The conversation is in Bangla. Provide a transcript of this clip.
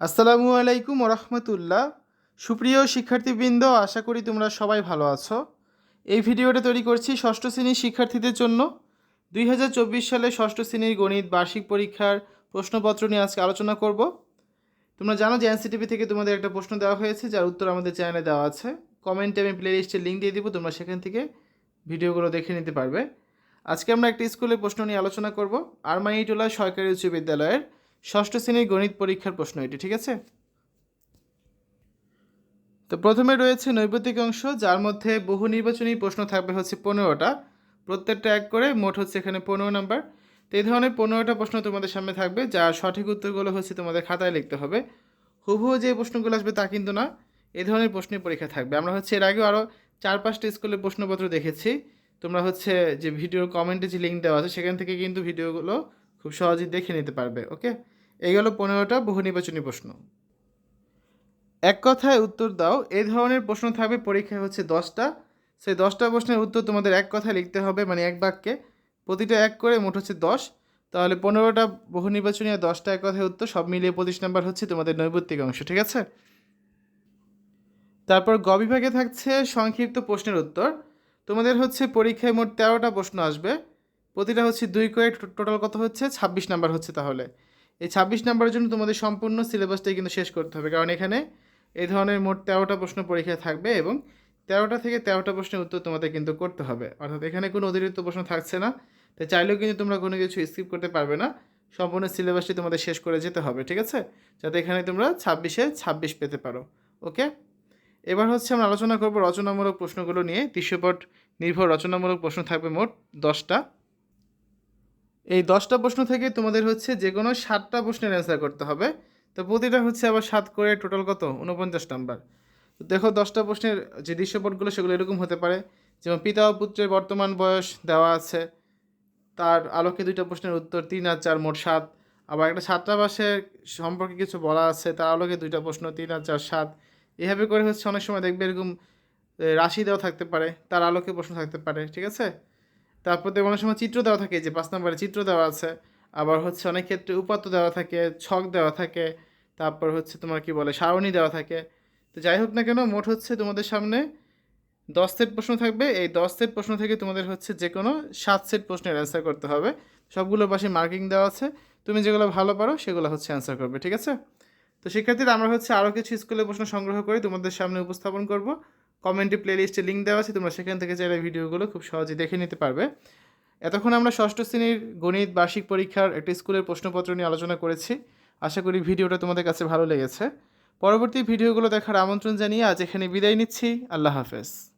আসসালামু আলাইকুম রহমতুল্লাহ সুপ্রিয় শিক্ষার্থীবৃন্দ, আশা করি তোমরা সবাই ভালো আছো। এই ভিডিওটা তৈরি করছি ষষ্ঠ শ্রেণির শিক্ষার্থীদের জন্য। দুই হাজার চব্বিশ সালে ষষ্ঠ শ্রেণির গণিত বার্ষিক পরীক্ষার প্রশ্নপত্র নিয়ে আজকে আলোচনা করব। তোমরা জানো যে এনসিটিভি থেকে তোমাদের একটা প্রশ্ন দেওয়া হয়েছে, যার উত্তর আমাদের চ্যানেলে দেওয়া আছে। কমেন্টে আমি প্লে লিস্টের লিঙ্ক দিয়ে দিব, তোমরা সেখান থেকে ভিডিওগুলো দেখে নিতে পারবে। আজকে আমরা একটা স্কুলের প্রশ্ন নিয়ে আলোচনা করব। আরমানিটোলা সরকারি উচ্চ বিদ্যালয়ের ষষ্ঠ শ্রেণির গণিত পরীক্ষার প্রশ্ন এটি, ঠিক আছে? তো প্রথমে রয়েছে নৈবেদিক অংশ, যার মধ্যে বহু নির্বাচনী প্রশ্ন থাকবে হচ্ছে পনেরোটা। প্রত্যেকটা এক করে, মোট হচ্ছে এখানে পনেরো নাম্বার। তো এই ধরনের পনেরোটা প্রশ্ন তোমাদের সামনে থাকবে, যার সঠিক উত্তরগুলো হচ্ছে তোমাদের খাতায় লিখতে হবে। হুবহু যে প্রশ্নগুলো আসবে তা কিন্তু না এই ধরনের প্রশ্নের পরীক্ষা থাকবে। আমরা হচ্ছে এর আগেও আরও চার পাঁচটা স্কুলের প্রশ্নপত্র দেখেছি। তোমরা হচ্ছে যে ভিডিওর কমেন্টে যে লিঙ্ক দেওয়া আছে, সেখান থেকে কিন্তু ভিডিওগুলো খুব সহজেই দেখে নিতে পারবে, ওকে? এই গেল পনেরোটা বহু নির্বাচনী প্রশ্ন। এক কথায় উত্তর দাও এই ধরনের প্রশ্ন থাকবে, পরীক্ষায় হচ্ছে দশটা। সেই দশটা প্রশ্নের উত্তর তোমাদের এক কথায় লিখতে হবে মানে এক বাক্যে। প্রতিটা এক করে মোট হচ্ছে দশ। তাহলে পনেরোটা বহু নির্বাচনী আর দশটা এক কথায় উত্তর, সব মিলিয়ে পঁচিশ নাম্বার হচ্ছে তোমাদের নৈবত্তিক অংশ, ঠিক আছে? তারপর গ বিভাগে থাকছে সংক্ষিপ্ত প্রশ্নের উত্তর। তোমাদের হচ্ছে পরীক্ষায় মোট তেরোটা প্রশ্ন আসবে। প্রতিটা হচ্ছে দুই করে টোটাল কত হচ্ছে? ছাব্বিশ নাম্বার হচ্ছে তাহলে। এই ছাব্বিশ নাম্বারের জন্য তোমাদের সম্পূর্ণ সিলেবাসটাই কিন্তু শেষ করতে হবে। কারণ এখানে এই ধরনের মোট তেরোটা প্রশ্ন পরীক্ষায় থাকবে এবং তেরোটা থেকে তেরোটা প্রশ্নের উত্তর তোমাদের কিন্তু করতে হবে। অর্থাৎ এখানে কোনো অতিরিক্ত প্রশ্ন থাকছে না। তাই চাইলেও কিন্তু তোমরা কোনো কিছু স্কিপ করতে পারবে না। সম্পূর্ণ সিলেবাসটি তোমাদের শেষ করে যেতে হবে, ঠিক আছে? যাতে এখানে তোমরা ছাব্বিশে ছাব্বিশ পেতে পারো। ওকে? এবার হচ্ছে আমরা আলোচনা করব রচনামূলক প্রশ্নগুলো নিয়ে। দৃশ্যপট নির্ভর রচনামূলক প্রশ্ন থাকবে মোট দশটা। এই দশটা প্রশ্ন থেকে তোমাদের হচ্ছে যে কোনো সাতটা প্রশ্নের অ্যান্সার করতে হবে। তো প্রতিটা হচ্ছে আবার সাত করে টোটাল কত? উনপঞ্চাশ নাম্বার দেখো দশটা প্রশ্নের যে দৃশ্যপটগুলো, সেগুলো এরকম হতে পারে। যেমন পিতা ও পুত্রের বর্তমান বয়স দেওয়া আছে। তার আলোকে দুইটা প্রশ্নের উত্তর, তিন আর চার মোট সাত। আবার একটা ছাত্রাবাসের সম্পর্কে কিছু বলা আছে, তার আলোকে দুইটা প্রশ্ন, তিন আর চার সাত। এভাবে করে হচ্ছে অনেক সময় দেখবে এরকম রাশি দেওয়া থাকতে পারে, তার আলোকে প্রশ্ন থাকতে পারে, ঠিক আছে? তারপর দেখবে অনেক সময় চিত্র দেওয়া থাকে যে পাঁচ নম্বরে চিত্র দেওয়া আছে, আবার হচ্ছে অনেক ক্ষেত্রে উপাত্ত দেওয়া থাকে, ছক দেওয়া থাকে, তারপর হচ্ছে তোমার কি বলে, সারণী দেওয়া থাকে। তো যাই হোক না কেন, মোট হচ্ছে তোমাদের সামনে দশ সেট প্রশ্ন থাকবে, এই দশ সেট প্রশ্ন থেকে তোমাদের হচ্ছে যে কোনো সাত সেট প্রশ্নের অ্যান্সার করতে হবে। সবগুলোর পাশে মার্কিং দেওয়া আছে, তুমি যেগুলো ভালো পারো সেগুলো হচ্ছে অ্যান্সার করবে, ঠিক আছে? তো শিক্ষার্থীরা আমরা হচ্ছে আরও কিছু স্কুলের প্রশ্ন সংগ্রহ করে তোমাদের সামনে উপস্থাপন করব। কমেন্টে প্লেলিস্টে লিঙ্ক দেওয়া আছে, তোমরা সেখান থেকে চাইলে ভিডিওগুলো খুব সহজে দেখে নিতে পারবে। এতক্ষণ আমরা ষষ্ঠ শ্রেণির গণিত বার্ষিক পরীক্ষার একটি স্কুলের প্রশ্নপত্র নিয়ে আলোচনা করেছি। আশা করি ভিডিওটা তোমাদের কাছে ভালো লেগেছে। পরবর্তী ভিডিওগুলো দেখার আমন্ত্রণ জানিয়ে আজ এখানে বিদায় নিচ্ছি। আল্লাহ হাফেজ।